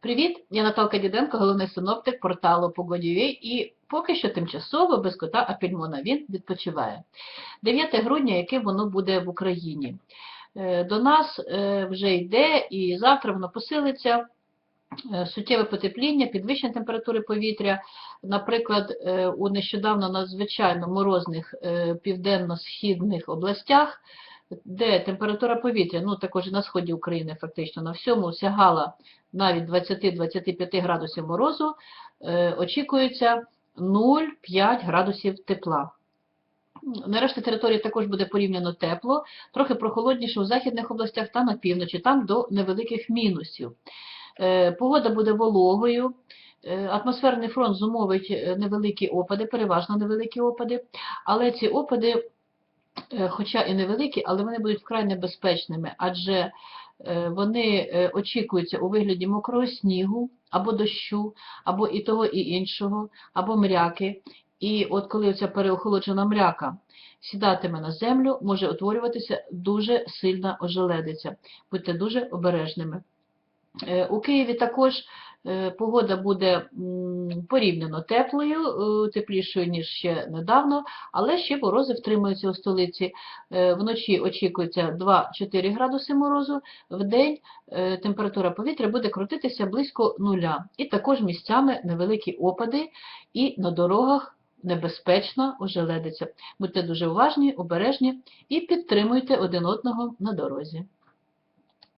Привіт, я Наталка Діденко, головний синоптик порталу Погоді.ua і поки що тимчасово без кота Апельмона він відпочиває. 9 грудня, яке воно буде в Україні. Е, До нас е, вже йде і завтра воно посилиться. Е, Суттєве потепління, підвищення температури повітря. Наприклад, у нещодавно надзвичайно морозних південно-східних областях, де температура повітря, ну також і на сході України фактично. На всьому сягала навіть 20-25 градусів морозу, е, очікується 0,5 градусів тепла. На решті території також буде порівняно тепло, трохи прохолодніше у західних областях та на півночі, там до невеликих мінусів. Е, Погода буде вологою, е, атмосферний фронт зумовить невеликі опади, переважно невеликі опади, але ці опади, хоча і невеликі, але вони будуть вкрай небезпечними, адже е, вони е, очікуються у вигляді мокрого снігу, або дощу, або і того, і іншого, або мряки. І от коли ця переохолоджена мряка сідатиме на землю, може утворюватися дуже сильна ожеледиця. Будьте дуже обережними. Е, У Києві також е, погода буде порівняно теплою, е, теплішою, ніж ще недавно, але ще морози втримуються у столиці. Е, Вночі очікується 2-4 градуси морозу, вдень е, температура повітря буде крутитися близько нуля. І також місцями невеликі опади, і на дорогах небезпечна ожеледиця. Будьте дуже уважні, обережні і підтримуйте один одного на дорозі.